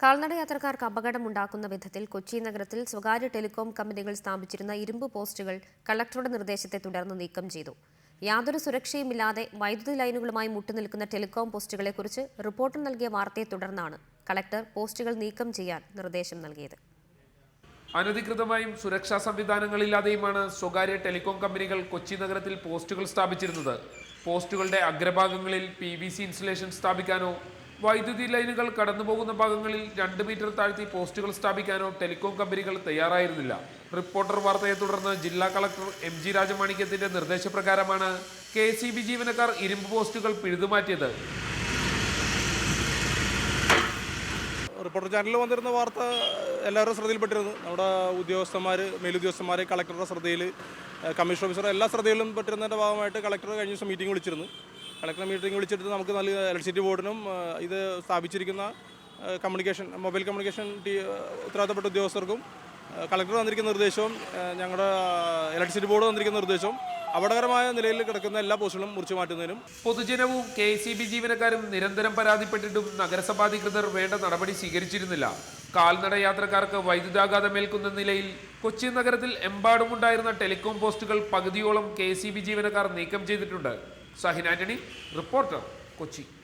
കാൽനട യാത്രക്കാർക്ക് അപകടമുണ്ടാക്കുന്ന വിധത്തിൽ കൊച്ചി നഗരത്തിൽ സ്വകാര്യ ടെലികോം കമ്പനികൾ സ്ഥാപിച്ചിരുന്ന ഇരുമ്പ് പോസ്റ്റുകൾ കളക്ടറുടെ നിർദ്ദേശത്തെ തുടർന്ന് നീക്കം ചെയ്തു. യാതൊരു സുരക്ഷയുമില്ലാതെ വൈദ്യുതി ലൈനുകളുമായി മുട്ടുനിൽക്കുന്ന ടെലികോം പോസ്റ്റുകളെക്കുറിച്ച് റിപ്പോർട്ട് നൽകിയ വാർത്തയെ തുടർന്നാണ് കളക്ടർ പോസ്റ്റുകൾ നീക്കം ചെയ്യാൻ നിർദ്ദേശം നൽകിയത്. അനധികൃതമായും സുരക്ഷാ സംവിധാനങ്ങളില്ലാതെയുമാണ് സ്വകാര്യ ടെലികോം കമ്പനികൾ കൊച്ചി നഗരത്തിൽ പോസ്റ്റുകൾ സ്ഥാപിച്ചിരുന്നത്. പോസ്റ്റുകളുടെ അഗ്രഭാഗങ്ങളിൽ പി വി സി ഇൻസുലേഷൻ സ്ഥാപിക്കാനോ വൈദ്യുതി ലൈനുകൾ കടന്നുപോകുന്ന ഭാഗങ്ങളിൽ രണ്ട് മീറ്റർ താഴ്ത്തി പോസ്റ്റുകൾ സ്ഥാപിക്കാനോ ടെലികോം കമ്പനികൾ തയ്യാറായിരുന്നില്ല. റിപ്പോർട്ടർ വാർത്തയെ തുടർന്ന് ജില്ലാ കളക്ടർ എം ജി രാജമാണിക്യത്തിന്റെ നിർദ്ദേശപ്രകാരമാണ് കെ സി ബി ജീവനക്കാർ ഇരുമ്പ് പോസ്റ്റുകൾ പിഴുതുമാറ്റിയത്. റിപ്പോർട്ടർ ചാനലിൽ വന്നിരുന്ന വാർത്ത എല്ലാവരും ശ്രദ്ധയിൽപ്പെട്ടിരുന്നു. നമ്മുടെ ഉദ്യോഗസ്ഥന്മാർ മേലുദ്യോഗസ്ഥന്മാർ കളക്ടറുടെ ശ്രദ്ധയിൽ കമ്മീഷൻ ഓഫീസർ എല്ലാ ശ്രദ്ധയിലും പെട്ടിരുന്നതിന്റെ ഭാഗമായിട്ട് കളക്ടർ കഴിഞ്ഞ ദിവസം മീറ്റിംഗ് വിളിച്ചിരുന്നു. കളക്ടർ മീറ്റിംഗ് വിളിച്ചെടുത്ത് നമുക്ക് നല്ല ഇലക്ട്രിസിറ്റി ബോർഡിനും ഇത് സ്ഥാപിച്ചിരിക്കുന്ന കമ്മ്യൂണിക്കേഷൻ മൊബൈൽ കമ്മ്യൂണിക്കേഷൻ ഉത്തരവാദിത്തപ്പെട്ട ഉദ്യോഗസ്ഥർക്കും കളക്ടർ തന്നിരിക്കുന്ന നിർദ്ദേശവും ഞങ്ങളുടെ ഇലക്ട്രിസിറ്റി ബോർഡ് തന്നിരിക്കുന്ന നിർദ്ദേശവും അപകടകരമായ നിലയിൽ കിടക്കുന്ന എല്ലാ പോസ്റ്റുകളും മുറിച്ചു മാറ്റുന്നതിനും പൊതുജനവും കെ സി ബി ജീവനക്കാരും നിരന്തരം പരാതിപ്പെട്ടിട്ടും നഗരസഭാധികൃതർ വേണ്ട നടപടി സ്വീകരിച്ചിരുന്നില്ല. കാൽനട യാത്രക്കാർക്ക് വൈദ്യുതാഘാതമേൽക്കുന്ന നിലയിൽ കൊച്ചി നഗരത്തിൽ എമ്പാടുമുണ്ടായിരുന്ന ടെലികോം പോസ്റ്റുകൾ പകുതിയോളം കെ ജീവനക്കാർ നീക്കം ചെയ്തിട്ടുണ്ട്. സഹിൻ ആന്റണി റിപ്പോർട്ടർ കൊച്ചി.